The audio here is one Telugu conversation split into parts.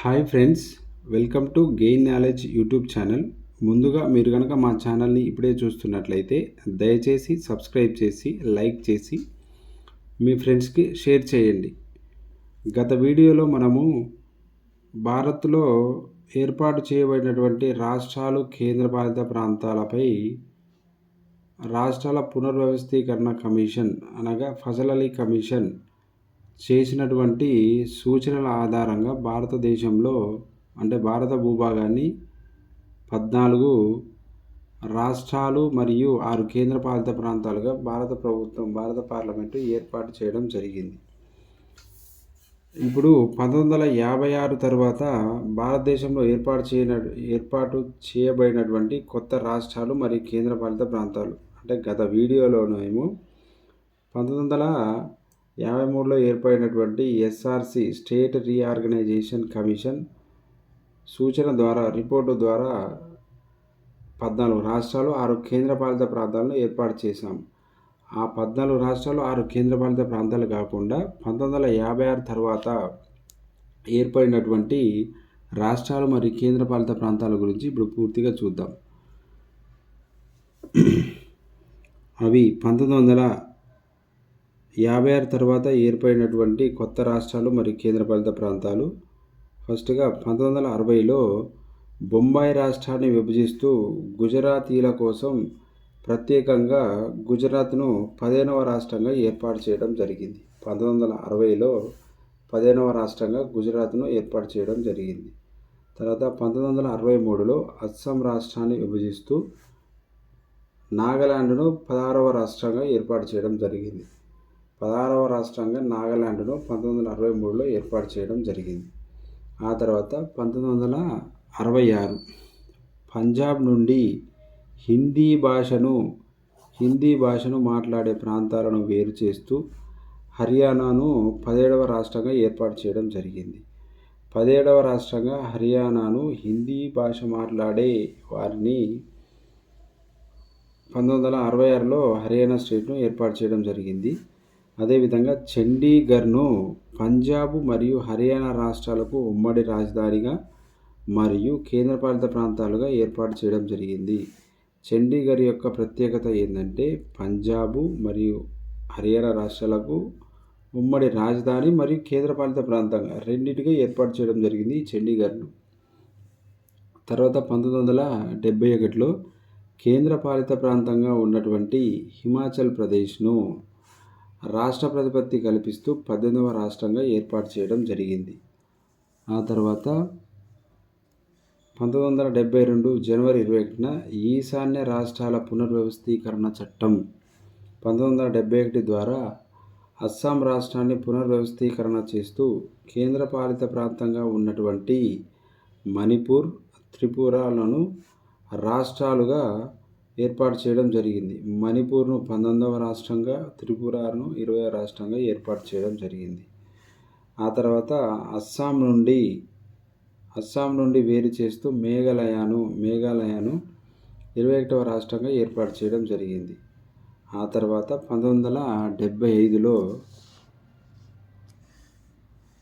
Hi friends welcome to gain knowledge YouTube channel. ముందుగా మీరు కనుక మా ఛానల్ని ఇప్పుడే చూస్తున్నట్లయితే దయచేసి సబ్స్క్రైబ్ చేసి లైక్ చేసి మీ ఫ్రెండ్స్కి షేర్ చేయండి. గత వీడియోలో మనము భారత్లో ఏర్పాటు చేయబడినటువంటి రాష్ట్రాలు కేంద్రపాలిత ప్రాంతాలపై రాష్ట్రాల పునర్వ్యవస్థీకరణ కమిషన్ అనగా ఫజల్ అలీ కమిషన్ చేసినటువంటి సూచనల ఆధారంగా భారతదేశంలో అంటే భారత భూభాగాన్ని పద్నాలుగు రాష్ట్రాలు మరియు ఆరు కేంద్రపాలిత ప్రాంతాలుగా భారత ప్రభుత్వం భారత పార్లమెంటు ఏర్పాటు చేయడం జరిగింది. ఇప్పుడు పంతొమ్మిది వందల యాభై ఆరు తర్వాత భారతదేశంలో ఏర్పాటు చేయన ఏర్పాటు చేయబడినటువంటి కొత్త రాష్ట్రాలు మరియు కేంద్రపాలిత ప్రాంతాలు. అంటే గత వీడియోలోనేమో పంతొమ్మిది వందల యాభై మూడులో ఏర్పడినటువంటి ఎస్ఆర్సి స్టేట్ రీఆర్గనైజేషన్ కమిషన్ సూచన ద్వారా రిపోర్టు ద్వారా పద్నాలుగు రాష్ట్రాలు ఆరు కేంద్రపాలిత ప్రాంతాలను ఏర్పాటు చేశాం. ఆ పద్నాలుగు రాష్ట్రాలు ఆరు కేంద్రపాలిత ప్రాంతాలు కాకుండా పంతొమ్మిది వందల యాభై ఆరు తర్వాత ఏర్పడినటువంటి రాష్ట్రాలు మరియు కేంద్రపాలిత ప్రాంతాల గురించి ఇప్పుడు పూర్తిగా చూద్దాం. అవి పంతొమ్మిది వందల యాభై ఆరు తర్వాత ఏర్పడినటువంటి కొత్త రాష్ట్రాలు మరియు కేంద్రపాలిత ప్రాంతాలు. ఫస్ట్గా పంతొమ్మిది వందల అరవైలో బొంబాయి రాష్ట్రాన్ని విభజిస్తూ గుజరాతీల కోసం ప్రత్యేకంగా గుజరాత్ను పదిహేనవ రాష్ట్రంగా ఏర్పాటు చేయడం జరిగింది. పంతొమ్మిది వందల అరవైలో పదిహేనవ రాష్ట్రంగా గుజరాత్ను ఏర్పాటు చేయడం జరిగింది. తర్వాత పంతొమ్మిది వందల అరవై మూడులో అస్సాం రాష్ట్రాన్ని విభజిస్తూ నాగాలాండ్ను పదహారవ రాష్ట్రంగా ఏర్పాటు చేయడం జరిగింది. పదహారవ రాష్ట్రంగా నాగాలాండ్ను పంతొమ్మిది వందల అరవై మూడులో ఏర్పాటు చేయడం జరిగింది. ఆ తర్వాత పంతొమ్మిది వందల అరవై ఆరు పంజాబ్ నుండి హిందీ భాషను హిందీ భాషను మాట్లాడే ప్రాంతాలను వేరు చేస్తూ హర్యానాను పదిహేడవ రాష్ట్రంగా ఏర్పాటు చేయడం జరిగింది. పదిహేడవ రాష్ట్రంగా హర్యానాను హిందీ భాష మాట్లాడే వారిని పంతొమ్మిది వందల అరవై ఆరులో హర్యానా స్టేట్ను ఏర్పాటు చేయడం జరిగింది. అదేవిధంగా చండీగర్ను పంజాబ్ మరియు హర్యానా రాష్ట్రాలకు ఉమ్మడి రాజధానిగా మరియు కేంద్రపాలిత ప్రాంతాలుగా ఏర్పాటు చేయడం జరిగింది. చండీగఢ్ యొక్క ప్రత్యేకత ఏంటంటే పంజాబ్ మరియు హర్యానా రాష్ట్రాలకు ఉమ్మడి రాజధాని మరియు కేంద్రపాలిత ప్రాంతంగా రెండింటిగా ఏర్పాటు చేయడం జరిగింది ఈ చండీగఢ్ను. తర్వాత పంతొమ్మిది వందల డెబ్బై ఒకటిలో కేంద్రపాలిత ప్రాంతంగా ఉన్నటువంటి హిమాచల్ ప్రదేశ్ను రాష్ట్ర ప్రతిపత్తి కల్పిస్తూ పద్దెనిమిదవ రాష్ట్రంగా ఏర్పాటు చేయడం జరిగింది. ఆ తర్వాత పంతొమ్మిది వందల డెబ్బై రెండు జనవరి ఇరవై ఒకటిన ఈశాన్య రాష్ట్రాల పునర్వ్యవస్థీకరణ చట్టం పంతొమ్మిది వందల డెబ్బై ఒకటి ద్వారా అస్సాం రాష్ట్రాన్ని పునర్వ్యవస్థీకరణ చేస్తూ కేంద్రపాలిత ప్రాంతంగా ఉన్నటువంటి మణిపూర్ త్రిపురలను రాష్ట్రాలుగా ఏర్పాటు చేయడం జరిగింది. మణిపూర్ను పంతొమ్మిదవ రాష్ట్రంగా త్రిపురను ఇరవై రాష్ట్రంగా ఏర్పాటు చేయడం జరిగింది. ఆ తర్వాత అస్సాం నుండి అస్సాం నుండి వేరు చేస్తూ మేఘాలయను మేఘాలయను ఇరవై ఒకటవ రాష్ట్రంగా ఏర్పాటు చేయడం జరిగింది. ఆ తర్వాత పంతొమ్మిది వందల డెబ్భై ఐదులో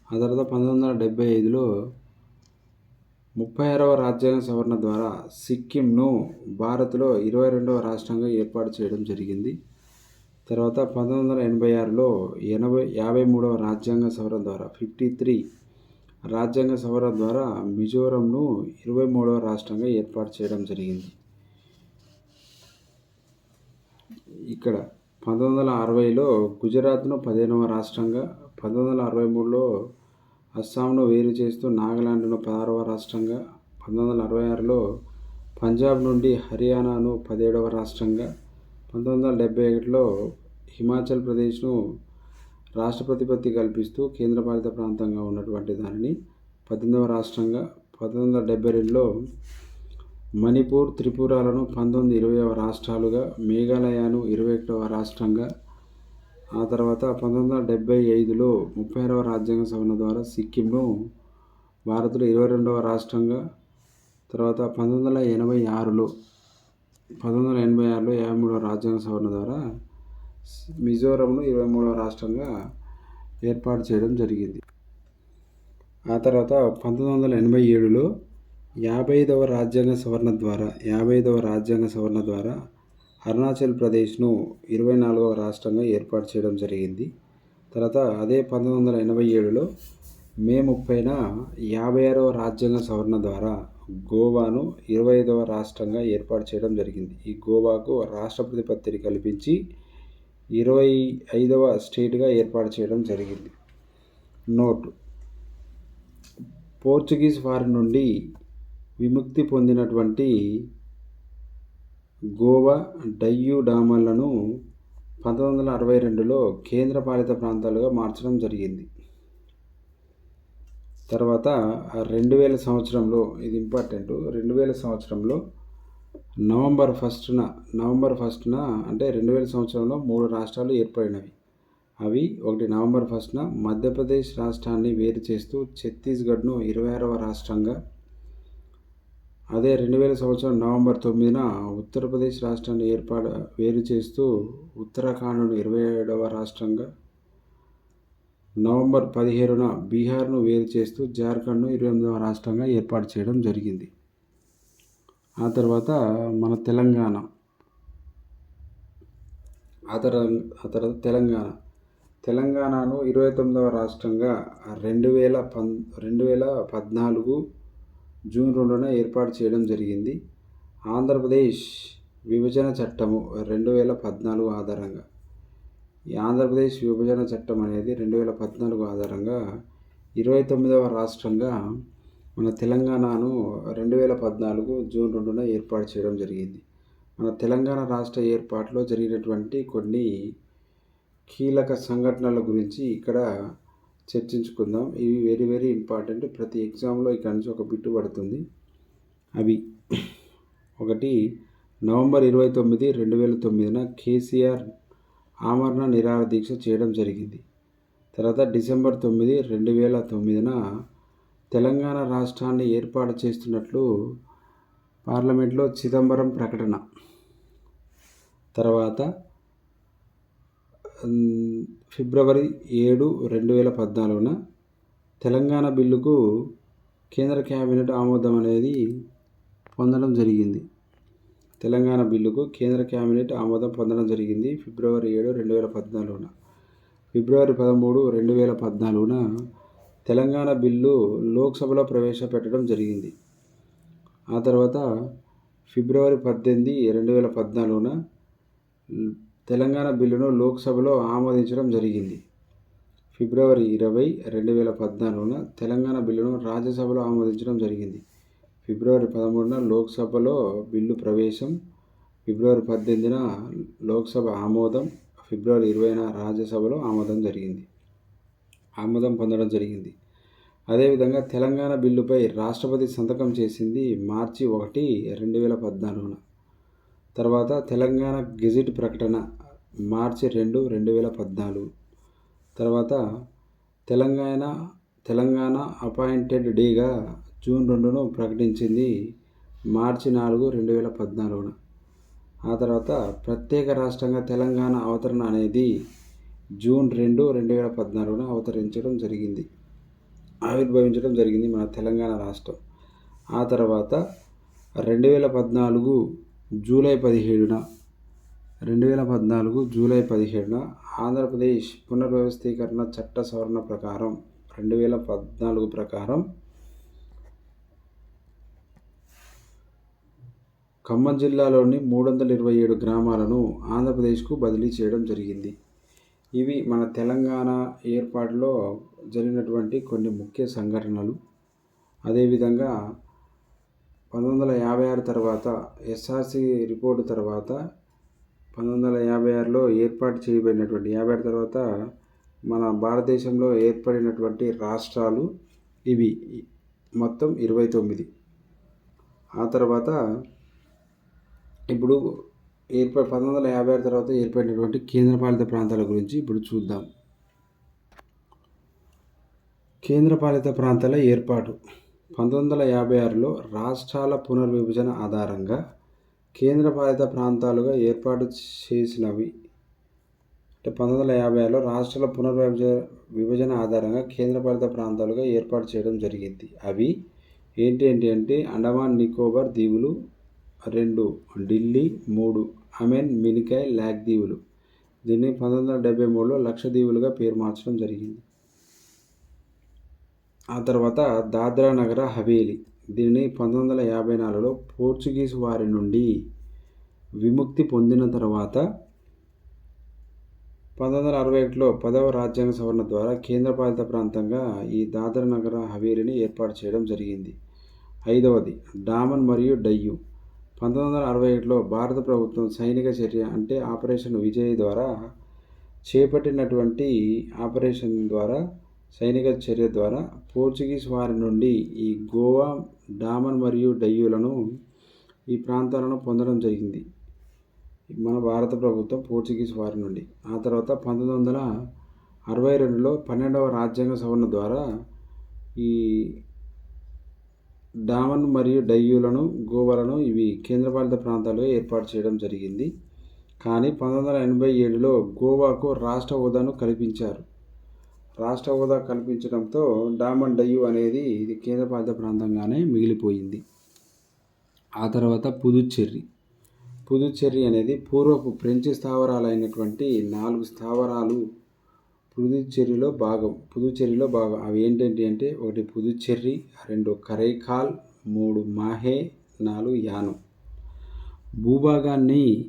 ఆ తర్వాత పంతొమ్మిది వందల డెబ్భై ఐదులో ముప్పై ఆరవ రాజ్యాంగ సవరణ ద్వారా సిక్కింను భారత్లో ఇరవై రెండవ రాష్ట్రంగా ఏర్పాటు చేయడం జరిగింది. తర్వాత పంతొమ్మిది వందల ఎనభై ఆరులో ఎనభై యాభై మూడవ రాజ్యాంగ సవరణ ద్వారా ఫిఫ్టీ త్రీ రాజ్యాంగ సవరణ ద్వారా మిజోరంను ఇరవై మూడవ రాష్ట్రంగా ఏర్పాటు చేయడం జరిగింది. ఇక్కడ పంతొమ్మిది వందల అరవైలో గుజరాత్ను పదిహేనవ రాష్ట్రంగా పంతొమ్మిది వందల అరవై మూడులో అస్సాంను వేరు చేస్తూ నాగాలాండ్ను పదహారవ రాష్ట్రంగా పంతొమ్మిది వందల అరవై ఆరులో పంజాబ్ నుండి హర్యానాను పదిహేడవ రాష్ట్రంగా పంతొమ్మిది వందల డెబ్బై ఒకటిలో హిమాచల్ ప్రదేశ్ను రాష్ట్ర ప్రతిపత్తి కల్పిస్తూ కేంద్రపాలిత ప్రాంతంగా ఉన్నటువంటి దానిని పద్దెనిమిదవ రాష్ట్రంగా పంతొమ్మిది వందల డెబ్బై రెండులో మణిపూర్ త్రిపురాలను పంతొమ్మిది ఇరవైవ రాష్ట్రాలుగా మేఘాలయను ఇరవై ఒకటవ రాష్ట్రంగా ఆ తర్వాత పంతొమ్మిది వందల డెబ్బై ఐదులో ముప్పై ఆరవ రాజ్యాంగ సవరణ ద్వారా సిక్కింను భారత్లో ఇరవై రెండవ రాష్ట్రంగా తర్వాత పంతొమ్మిది వందల ఎనభై ఆరులో పంతొమ్మిది వందల ఎనభై ఆరులో యాభై మూడవ రాజ్యాంగ సవరణ ద్వారా మిజోరంను ఇరవై మూడవ రాష్ట్రంగా ఏర్పాటు చేయడం జరిగింది. ఆ తర్వాత పంతొమ్మిది వందల ఎనభై ఏడులో యాభై ఐదవ రాజ్యాంగ సవరణ ద్వారా యాభై ఐదవ రాజ్యాంగ సవరణ ద్వారా అరుణాచల్ ప్రదేశ్ను ఇరవై నాలుగవ రాష్ట్రంగా ఏర్పాటు చేయడం జరిగింది. తర్వాత అదే పంతొమ్మిది వందల ఎనభై ఏడులో మే ముప్పైన యాభై ఆరవ రాజ్యాంగ సవరణ ద్వారా గోవాను ఇరవై ఐదవ రాష్ట్రంగా ఏర్పాటు చేయడం జరిగింది. ఈ గోవాకు రాష్ట్ర ప్రతిపత్తిని కల్పించి ఇరవై ఐదవ స్టేట్గా ఏర్పాటు చేయడం జరిగింది. నోటు. పోర్చుగీస్ వారి నుండి విముక్తి పొందినటువంటి గోవా డయూడామర్లను పంతొమ్మిది వందల అరవై రెండులో కేంద్రపాలిత ప్రాంతాలుగా మార్చడం జరిగింది. తర్వాత రెండు వేల సంవత్సరంలో ఇది ఇంపార్టెంట్ రెండు వేల సంవత్సరంలో నవంబర్ ఫస్ట్న నవంబర్ ఫస్ట్న అంటే రెండు వేల సంవత్సరంలో మూడు రాష్ట్రాలు ఏర్పడినవి. అవి ఒకటి నవంబర్ ఫస్ట్న మధ్యప్రదేశ్ రాష్ట్రాన్ని వేరు చేస్తూ ఛత్తీస్గఢ్ను ఇరవై ఆరవ రాష్ట్రంగా అదే రెండు వేల సంవత్సరం నవంబర్ తొమ్మిదిన ఉత్తరప్రదేశ్ రాష్ట్రాన్ని ఏర్పాటు వేరు చేస్తూ ఉత్తరాఖండ్ను ఇరవై ఏడవ రాష్ట్రంగా నవంబర్ పదిహేడున బీహార్ను వేరు చేస్తూ జార్ఖండ్ను ఇరవై ఎనిమిదవ రాష్ట్రంగా ఏర్పాటు చేయడం జరిగింది. ఆ తర్వాత మన తెలంగాణ ఆ తర్వాత ఆ తర్వాత తెలంగాణ. తెలంగాణను ఇరవై తొమ్మిదవ రాష్ట్రంగా రెండు వేల పం రెండు వేల పద్నాలుగు జూన్ రెండున ఏర్పాటు చేయడం జరిగింది. ఆంధ్రప్రదేశ్ విభజన చట్టము రెండు వేల పద్నాలుగు ఆధారంగా. ఈ ఆంధ్రప్రదేశ్ విభజన చట్టం అనేది రెండు వేల పద్నాలుగు ఆధారంగా ఇరవై తొమ్మిదవ రాష్ట్రంగా మన తెలంగాణను రెండు వేల పద్నాలుగు జూన్ రెండున ఏర్పాటు చేయడం జరిగింది. మన తెలంగాణ రాష్ట్ర ఏర్పాటులో జరిగినటువంటి కొన్ని కీలక సంఘటనల గురించి ఇక్కడ చర్చించుకుందాం. ఇవి వెరీ వెరీ ఇంపార్టెంట్ ప్రతి ఎగ్జామ్లో ఇక్కడ నుంచి ఒక బిట్టు పడుతుంది. అవి ఒకటి నవంబర్ ఇరవై తొమ్మిది రెండు వేల తొమ్మిదిన కేసీఆర్ ఆమరణ నిరాహార దీక్ష చేయడం జరిగింది. తర్వాత డిసెంబర్ తొమ్మిది రెండు వేల తొమ్మిదిన తెలంగాణ రాష్ట్రాన్ని ఏర్పాటు చేస్తున్నట్లు పార్లమెంట్లో చిదంబరం ప్రకటన. తర్వాత ఫిబ్రవరి ఏడు రెండు వేల పద్నాలుగున తెలంగాణ బిల్లుకు కేంద్ర క్యాబినెట్ ఆమోదం అనేది పొందడం జరిగింది. తెలంగాణ బిల్లుకు కేంద్ర క్యాబినెట్ ఆమోదం పొందడం జరిగింది ఫిబ్రవరి ఏడు రెండు వేల పద్నాలుగున ఫిబ్రవరి పదమూడు రెండు వేల పద్నాలుగున తెలంగాణ బిల్లు లోక్సభలో ప్రవేశపెట్టడం జరిగింది. ఆ తర్వాత ఫిబ్రవరి పద్దెనిమిది రెండు వేల పద్నాలుగున తెలంగాణ బిల్లును లోక్సభలో ఆమోదించడం జరిగింది. ఫిబ్రవరి ఇరవై రెండు వేల పద్నాలుగున తెలంగాణ బిల్లును రాజ్యసభలో ఆమోదించడం జరిగింది. ఫిబ్రవరి పదమూడున లోక్సభలో బిల్లు ప్రవేశం ఫిబ్రవరి పద్దెనిమిదిన లోక్సభ ఆమోదం ఫిబ్రవరి ఇరవైన రాజ్యసభలో ఆమోదం జరిగింది. ఆమోదం పొందడం జరిగింది. అదేవిధంగా తెలంగాణ బిల్లుపై రాష్ట్రపతి సంతకం చేసింది మార్చి ఒకటి రెండు వేల పద్నాలుగున. తర్వాత తెలంగాణ గెజిట్ ప్రకటన మార్చి రెండు రెండు వేల పద్నాలుగు. తర్వాత తెలంగాణ తెలంగాణ అపాయింటెడ్ డేగా జూన్ రెండును ప్రకటించింది మార్చి నాలుగు రెండు వేల పద్నాలుగున. ఆ తర్వాత ప్రత్యేక రాష్ట్రంగా తెలంగాణ అవతరణ అనేది జూన్ రెండు రెండు వేల పద్నాలుగున అవతరించడం జరిగింది. ఆవిర్భవించడం జరిగింది మన తెలంగాణ రాష్ట్రం. ఆ తర్వాత రెండు వేల పద్నాలుగు జూలై పదిహేడున రెండు వేల పద్నాలుగు జూలై పదిహేడున ఆంధ్రప్రదేశ్ పునర్వ్యవస్థీకరణ చట్ట సవరణ ప్రకారం రెండు వేల పద్నాలుగు ప్రకారం ఖమ్మం జిల్లాలోని మూడు వందల ఇరవై ఏడు గ్రామాలను ఆంధ్రప్రదేశ్కు బదిలీ చేయడం జరిగింది. ఇవి మన తెలంగాణ ఏర్పాటులో జరిగినటువంటి కొన్ని ముఖ్య సంఘటనలు. అదేవిధంగా పంతొమ్మిది వందల యాభై ఆరు తర్వాత ఎస్ఆర్సి రిపోర్టు తర్వాత పంతొమ్మిది వందల యాభై ఆరులో ఏర్పాటు చేయబడినటువంటి యాభై ఆరు తర్వాత మన భారతదేశంలో ఏర్పడినటువంటి రాష్ట్రాలు ఇవి. మొత్తం ఇరవై తొమ్మిది. ఆ తర్వాత ఇప్పుడు ఏర్పడి పంతొమ్మిది వందల యాభై ఆరు తర్వాత ఏర్పడినటువంటి కేంద్రపాలిత ప్రాంతాల గురించి ఇప్పుడు చూద్దాం. కేంద్రపాలిత ప్రాంతాల ఏర్పాటు. పంతొమ్మిది వందల యాభై ఆరులో రాష్ట్రాల పునర్విభజన ఆధారంగా కేంద్రపాలిత ప్రాంతాలుగా ఏర్పాటు చేసినవి. అంటే పంతొమ్మిది వందల యాభై ఆరులో రాష్ట్రాల పునర్విభజ విభజన ఆధారంగా కేంద్రపాలిత ప్రాంతాలుగా ఏర్పాటు చేయడం జరిగింది. అవి ఏంటి ఏంటి అంటే అండమాన్ నికోబార్ దీవులు రెండు ఢిల్లీ మూడు అమెన్ మినికాయ్ లాక్ దీవులు. దీన్ని పంతొమ్మిది వందల డెబ్బై మూడులో లక్ష దీవులుగా పేరు మార్చడం జరిగింది. ఆ తర్వాత దాద్రా నగర హవేలీ. దీనిని పంతొమ్మిది వందల యాభై నాలుగులో పోర్చుగీస్ వారి నుండి విముక్తి పొందిన తర్వాత పంతొమ్మిది వందల అరవై ఒకటిలో పదవ రాజ్యాంగ సవరణ ద్వారా కేంద్రపాలిత ప్రాంతంగా ఈ దాద్రా నగర హవేలీని ఏర్పాటు చేయడం జరిగింది. ఐదవది డామన్ మరియు డయ్యు. పంతొమ్మిది వందల అరవై ఒకటిలో భారత ప్రభుత్వం సైనిక చర్య అంటే ఆపరేషన్ విజయ్ ద్వారా చేపట్టినటువంటి ఆపరేషన్ ద్వారా సైనిక చర్య ద్వారా పోర్చుగీస్ వారి నుండి ఈ గోవా డామన్ మరియు డయ్యూలను ఈ ప్రాంతాలను పొందడం జరిగింది. మన భారత ప్రభుత్వం పోర్చుగీస్ వారి నుండి. ఆ తర్వాత పంతొమ్మిది వందల అరవై రెండులో పన్నెండవ రాజ్యాంగ సవరణ ద్వారా ఈ డామన్ మరియు డయ్యూలను గోవాలను ఇవి కేంద్రపాలిత ప్రాంతాలుగా ఏర్పాటు చేయడం జరిగింది. కానీ పంతొమ్మిది వందల ఎనభై ఏడులో గోవాకు రాష్ట్ర హోదాను కల్పించారు. రాష్ట్ర హోదా కల్పించడంతో డామన్ డయ్యూ అనేది ఇది కేంద్రపాలిత ప్రాంతంగానే మిగిలిపోయింది. ఆ తర్వాత పుదుచ్చేరి. పుదుచ్చేరి అనేది పూర్వపు ఫ్రెంచ్ స్థావరాలైనటువంటి నాలుగు స్థావరాలు పుదుచ్చేరిలో భాగం. పుదుచ్చేరిలో భాగం. అవి ఏంటంటే అంటే ఒకటి పుదుచ్చేరి రెండు కరైకాల్ మూడు మాహే నాలుగు యానం. భూభాగాన్ని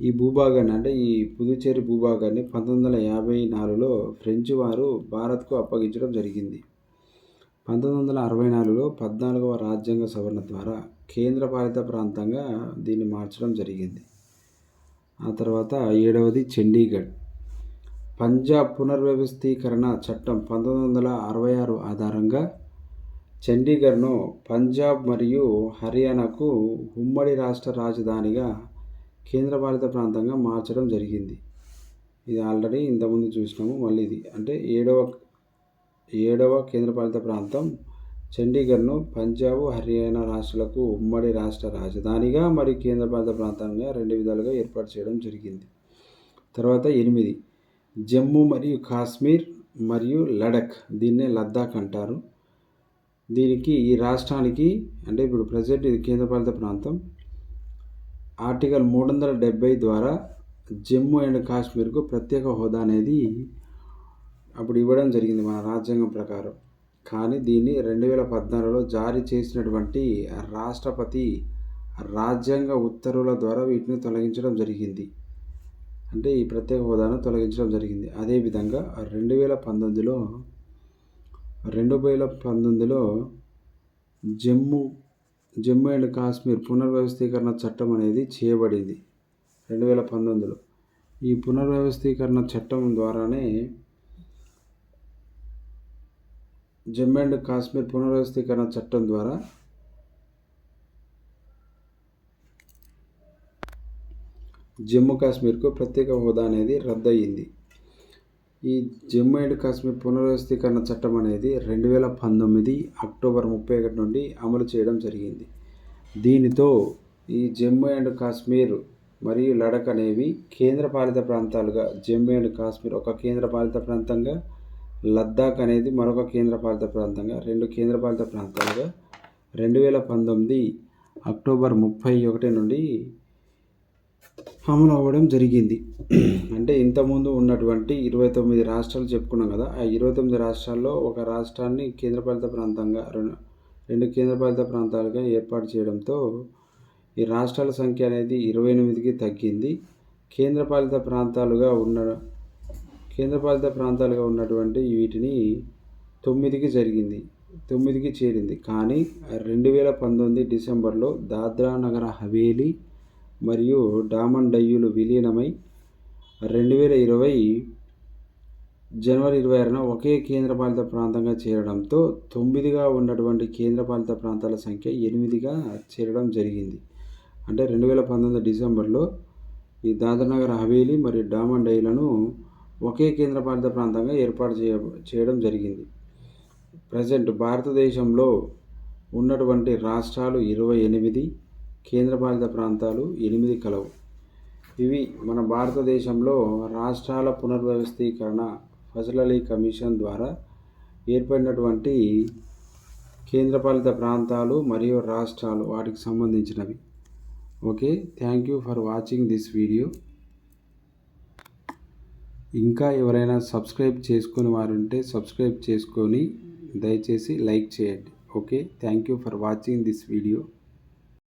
ఈ భూభాగాన్ని అంటే ఈ పుదుచ్చేరి భూభాగాన్ని పంతొమ్మిది వందల యాభై నాలుగులో ఫ్రెంచ్ వారు భారత్కు అప్పగించడం జరిగింది. పంతొమ్మిది వందల అరవై నాలుగులో పద్నాలుగవ రాజ్యాంగ సవరణ ద్వారా కేంద్రపాలిత ప్రాంతంగా దీన్ని మార్చడం జరిగింది. ఆ తర్వాత ఏడవది చండీగఢ్. పంజాబ్ పునర్వ్యవస్థీకరణ చట్టం పంతొమ్మిది వందల అరవై ఆరు ఆధారంగా చండీగఢ్ను పంజాబ్ మరియు హర్యానాకు ఉమ్మడి రాష్ట్ర రాజధానిగా కేంద్రపాలిత ప్రాంతంగా మార్చడం జరిగింది. ఇది ఆల్రెడీ ఇంతకుముందు చూసినాము. మళ్ళీ ఇది అంటే ఏడవ ఏడవ కేంద్రపాలిత ప్రాంతం చండీగఢ్ను పంజాబ్ హర్యానా రాష్ట్రాలకు ఉమ్మడి రాష్ట్ర రాజధానిగా మరియు కేంద్రపాలిత ప్రాంతంగా రెండు విధాలుగా ఏర్పాటు చేయడం జరిగింది. తర్వాత ఎనిమిది. జమ్మూ మరియు కాశ్మీర్ మరియు లడఖ్ దీన్నే లద్దాఖ్ అంటారు. దీనికి ఈ రాష్ట్రానికి అంటే ఇప్పుడు ప్రజెంట్ ఇది కేంద్రపాలిత ప్రాంతం. ఆర్టికల్ మూడు వందల డెబ్బై ద్వారా జమ్మూ అండ్ కాశ్మీర్కు ప్రత్యేక హోదా అనేది అప్పుడు ఇవ్వడం జరిగింది మన రాజ్యాంగం ప్రకారం. కానీ దీన్ని రెండు వేల పద్నాలుగులో జారీ చేసినటువంటి రాష్ట్రపతి రాజ్యాంగ ఉత్తర్వుల ద్వారా వీటిని తొలగించడం జరిగింది. అంటే ఈ ప్రత్యేక హోదాను తొలగించడం జరిగింది. అదేవిధంగా రెండు వేల పంతొమ్మిదిలో రెండు వేల పంతొమ్మిదిలో జమ్మూ జమ్మూ అండ్ కాశ్మీర్ పునర్వ్యవస్థీకరణ చట్టం అనేది చేయబడింది రెండు వేల పంతొమ్మిదిలో. ఈ పునర్వ్యవస్థీకరణ చట్టం ద్వారానే జమ్మూ అండ్ కాశ్మీర్ పునర్వ్యవస్థీకరణ చట్టం ద్వారా జమ్మూ కాశ్మీర్కు ప్రత్యేక హోదా అనేది రద్దయింది. ఈ జమ్మూ అండ్ కాశ్మీర్ పునర్వ్యవస్థీకరణ చట్టం అనేది రెండు వేల పంతొమ్మిది అక్టోబర్ ముప్పై ఒకటి నుండి అమలు చేయడం జరిగింది. దీనితో ఈ జమ్మూ అండ్ కాశ్మీర్ మరియు లడఖ్ అనేవి కేంద్రపాలిత ప్రాంతాలుగా జమ్మూ అండ్ కాశ్మీర్ ఒక కేంద్రపాలిత ప్రాంతంగా లద్దాఖ్ అనేది మరొక కేంద్రపాలిత ప్రాంతంగా రెండు కేంద్రపాలిత ప్రాంతాలుగా రెండు వేల పంతొమ్మిది అక్టోబర్ ముప్పై ఒకటి నుండి అమలు అవ్వడం జరిగింది. అంటే ఇంతకుముందు ఉన్నటువంటి ఇరవై తొమ్మిది రాష్ట్రాలు చెప్పుకున్నాం కదా ఆ ఇరవై తొమ్మిది రాష్ట్రాల్లో ఒక రాష్ట్రాన్ని కేంద్రపాలిత ప్రాంతంగా రెండు రెండు కేంద్రపాలిత ప్రాంతాలుగా ఏర్పాటు చేయడంతో ఈ రాష్ట్రాల సంఖ్య అనేది ఇరవై ఎనిమిదికి తగ్గింది. కేంద్రపాలిత ప్రాంతాలుగా ఉన్న కేంద్రపాలిత ప్రాంతాలుగా ఉన్నటువంటి వీటిని తొమ్మిదికి జరిగింది తొమ్మిదికి చేరింది. కానీ రెండు వేల పంతొమ్మిది డిసెంబర్లో దాద్రా నగర హవేలీ మరియు డామన్ డయ్యూలు విలీనమై రెండు వేల ఇరవై జనవరి ఇరవై ఆరున ఒకే కేంద్రపాలిత ప్రాంతంగా చేరడంతో తొమ్మిదిగా ఉన్నటువంటి కేంద్రపాలిత ప్రాంతాల సంఖ్య ఎనిమిదిగా చేరడం జరిగింది. అంటే రెండు వేల పంతొమ్మిది డిసెంబర్లో ఈ దాదర్నగర్ హవేలీ మరియు డామన్ డైలను ఒకే కేంద్రపాలిత ప్రాంతంగా ఏర్పాటు చేయ చేయడం జరిగింది. ప్రజెంట్ భారతదేశంలో ఉన్నటువంటి రాష్ట్రాలు ఇరవై ఎనిమిది కేంద్రపాలిత ప్రాంతాలు ఎనిమిది కలవు. ఇవి మన భారతదేశంలో రాష్ట్రాల పునర్వ్యవస్థీకరణ ఫసలలీ కమిషన్ ద్వారా ఏర్పడినటువంటి కేంద్రపాలిత ప్రాంతాలు మరియు రాష్ట్రాలు వాటికి సంబంధించినవి. Okay thank you for watching this video. ఇంకా ఎవరైనా సబ్స్క్రైబ్ చేసుకుని వారు ఉంటే సబ్స్క్రైబ్ చేసుకొని దయచేసి లైక్ చేయండి. Okay thank you for watching this video.